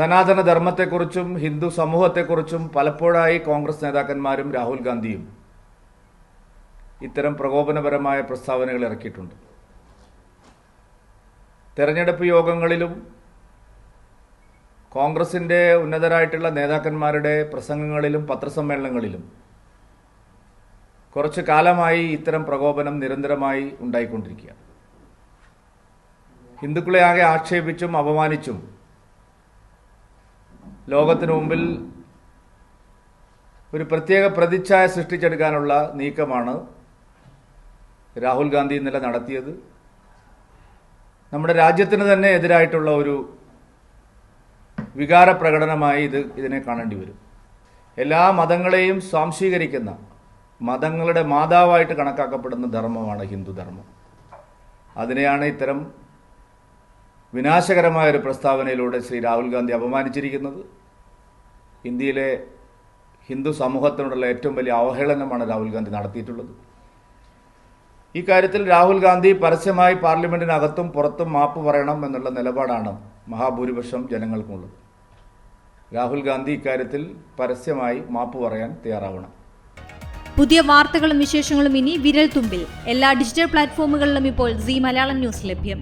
സനാതന ധർമ്മത്തെക്കുറിച്ചും ഹിന്ദു സമൂഹത്തെക്കുറിച്ചും പലപ്പോഴായി കോൺഗ്രസ് നേതാക്കന്മാരും രാഹുൽ ഗാന്ധിയും ഇത്തരം പ്രകോപനപരമായ പ്രസ്താവനകൾ ഇറക്കിയിട്ടുണ്ട്. തെരഞ്ഞെടുപ്പ് യോഗങ്ങളിലും കോൺഗ്രസിന്റെ ഉന്നതരായിട്ടുള്ള നേതാക്കന്മാരുടെ പ്രസംഗങ്ങളിലും പത്രസമ്മേളനങ്ങളിലും കുറച്ചു കാലമായി ഇത്തരം പ്രകോപനം നിരന്തരമായി ഉണ്ടായിക്കൊണ്ടിരിക്കുക ഹിന്ദുക്കളെ ആകെ ആക്ഷേപിച്ചും അപമാനിച്ചും ലോകത്തിനു മുമ്പിൽ ഒരു പ്രത്യേക പ്രതിച്ഛായ സൃഷ്ടിച്ചെടുക്കാനുള്ള നീക്കമാണ് രാഹുൽ ഗാന്ധി ഇന്നലെ നടത്തിയത്. നമ്മുടെ രാജ്യത്തിന് തന്നെ എതിരായിട്ടുള്ള ഒരു വികാര പ്രകടനമായി ഇത് ഇതിനെ കാണേണ്ടി വരും. എല്ലാ മതങ്ങളെയും സ്വാംശീകരിക്കുന്ന മതങ്ങളുടെ മാതാവായിട്ട് കണക്കാക്കപ്പെടുന്ന ധർമ്മമാണ് ഹിന്ദുധർമ്മം അതിനെയാണ് ഇത്തരം വിനാശകരമായ ഒരു പ്രസ്താവനയിലൂടെ ശ്രീ രാഹുൽ ഗാന്ധി അപമാനിച്ചിരിക്കുന്നത്. ഇന്ത്യയിലെ ഹിന്ദു സമൂഹത്തിനോടുള്ള ഏറ്റവും വലിയ അവഹേളനമാണ് രാഹുൽ ഗാന്ധി നടത്തിയിട്ടുള്ളത്. ഈ കാര്യത്തിൽ രാഹുൽ ഗാന്ധി പരസ്യമായി പാർലമെന്റിനകത്തും പുറത്തും മാപ്പ് പറയണം എന്നുള്ള നിലപാടാണ് മഹാഭൂരിപക്ഷം ജനങ്ങൾക്കുള്ളത്. രാഹുൽ ഗാന്ധി ഇക്കാര്യത്തിൽ പരസ്യമായി മാപ്പ് പറയാൻ തയ്യാറാവണം. പുതിയ വാർത്തകളും വിശേഷങ്ങളും ഇനി വിരൽ തുമ്പിൽ എല്ലാ ഡിജിറ്റൽ പ്ലാറ്റ്ഫോമുകളിലും ഇപ്പോൾ സി മലയാളം ന്യൂസ് ലഭ്യം.